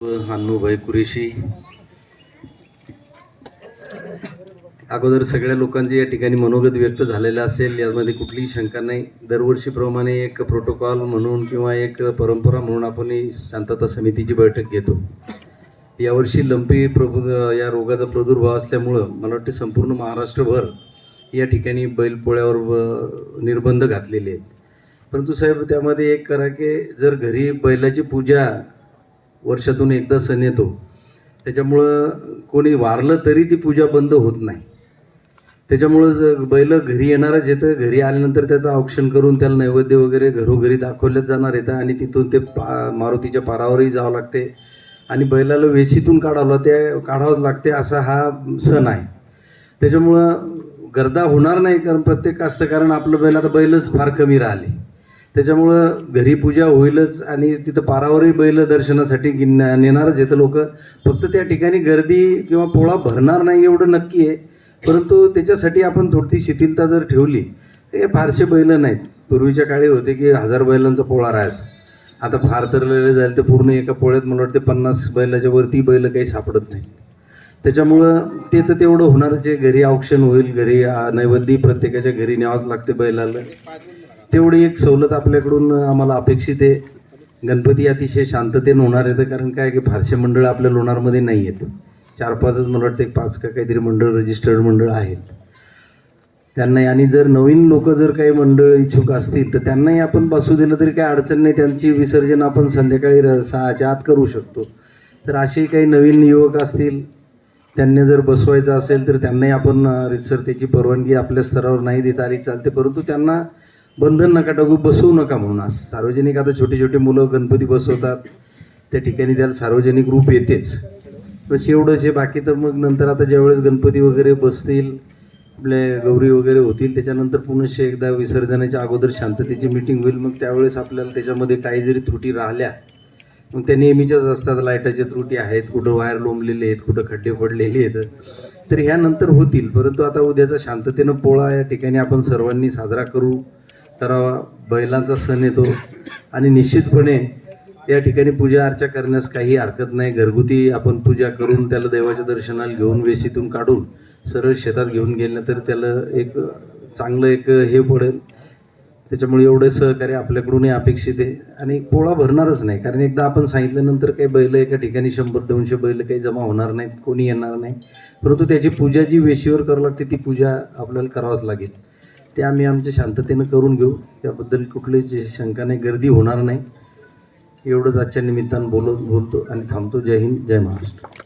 हनुभाई कुरेशी. अगोदर सगळ्या लोकांचे या ठिकाणी मनोगत व्यक्त झालेलं असेल यामध्ये कुठलीही शंका नाही. दरवर्षीप्रमाणे एक प्रोटोकॉल म्हणून किंवा एक परंपरा म्हणून आपण शांतता समितीची बैठक घेतो. यावर्षी लंपी प्रभु या रोगाचा प्रादुर्भाव असल्यामुळं मला वाटते संपूर्ण महाराष्ट्रभर या ठिकाणी बैलपोळ्यावर निर्बंध घातलेले आहेत. परंतु साहेब त्यामध्ये एक करा की जर घरी बैलाची पूजा वर्षातून एकदा सण येतो. त्याच्यामुळं कोणी वारलं तरी ती पूजा बंद होत नाही. त्याच्यामुळं जर बैल घरी येणारच येतं. घरी आल्यानंतर त्याचं औक्षण करून त्याला नैवेद्य वगैरे घरोघरी दाखवल्याच जाणार येतं आणि तिथून ते पा मारुतीच्या पारावरही जावं लागते. आणि बैलाला वेशीतून काढावं ते काढावंच लागते असा हा सण आहे. त्याच्यामुळं गर्दा होणार नाही कारण प्रत्येक कास्तकारण आपलं बैल आता बैलच फार कमी राहिले. त्याच्यामुळं घरी पूजा होईलच आणि तिथं पारावरही बैल दर्शनासाठी गिन- नेणारच येतं लोक. फक्त त्या ठिकाणी गर्दी किंवा पोळा भरणार नाही एवढं नक्की आहे. परंतु त्याच्यासाठी आपण थोडीशी शिथिलता जर ठेवली तर हे फारसे बैल नाहीत. पूर्वीच्या काळी होते की हजार बैलांचा पोळा राहायचा. आता फार तरलेले जाईल तर पूर्ण एका पोळ्यात मला वाटते पन्नास बैलाच्या वरती बैल काही सापडत नाही त्याच्यामुळं ते तर तेवढं होणारच आहे घरी औक्षण होईल घरी नैवेद्य प्रत्येकाच्या घरी न्यावंच लागते बैलाला. तेवढी एक सवलत आपल्याकडून आम्हाला अपेक्षित आहे. गणपती अतिशय शांततेने होणार येतं कारण काय की फारसे मंडळ आपल्या लोणारमध्ये नाही आहेत. चार पाचच मला वाटतं एक पाच का काहीतरी मंडळ रजिस्टर्ड मंडळ आहेत. त्यांनाही आणि जर नवीन लोक जर काही मंडळ इच्छुक असतील तर त्यांनाही आपण बसू दिलं तरी काही अडचण नाही. त्यांची विसर्जन आपण संध्याकाळी र सहाच्या आत करू शकतो. तर असे काही नवीन युवक असतील त्यांनी जर बसवायचं असेल तर त्यांनाही आपण रितसर त्याची परवानगी आपल्या स्तरावर नाही देता आली चालते. परंतु त्यांना बंधन नका टाकू बसवू नका म्हणून. असं सार्वजनिक आता छोटे छोटे मुलं गणपती बसवतात. त्या ठिकाणी त्याला सार्वजनिक रूप येतेच. बस एवढंच आहे. बाकी तर मग नंतर आता ज्यावेळेस गणपती वगैरे बसतील आपले गौरी वगैरे होतील त्याच्यानंतर पुनश्च एकदा विसर्जनाच्या अगोदर शांततेची मिटिंग होईल. मग त्यावेळेस आपल्याला त्याच्यामध्ये काही जरी त्रुटी राहिल्या मग त्या नेहमीच्याच असतात. लाईटाच्या त्रुटी आहेत. कुठं वायर लोंबलेले आहेत कुठं खड्डे पडलेले आहेत. तर ह्या नंतर होतील. परंतु आता उद्याचा शांततेनं पोळा या ठिकाणी आपण सर्वांनी साजरा करू. करावा बैलांचा सण येतो. आणि निश्चितपणे या ठिकाणी पूजा अर्चा करण्यास काही हरकत नाही. घरगुती आपण पूजा करून त्याला देवाच्या दर्शनाला घेऊन वेशीतून काढून सरळ शेतात घेऊन गेलं तर त्याला एक चांगलं एक हे पडेल. त्याच्यामुळे एवढं सहकार्य आपल्याकडूनही अपेक्षित आहे. आणि पोळा भरणारच नाही. कारण एकदा आपण सांगितल्यानंतर काही बैल एका ठिकाणी शंभर दोनशे बैल काही जमा होणार नाहीत. कोणी येणार नाही. परंतु त्याची पूजा जी वेशीवर करावं लागते ती पूजा आपल्याला करावंच लागेल. ते आम्ही आमच्या शांततेनं करून घेऊ. त्याबद्दल कुठलीच शंका नाही गर्दी होणार नाही. एवढंच आजच्या निमित्तानं बोलत बोलतो आणि थांबतो. जय हिंद जय महाराष्ट्र.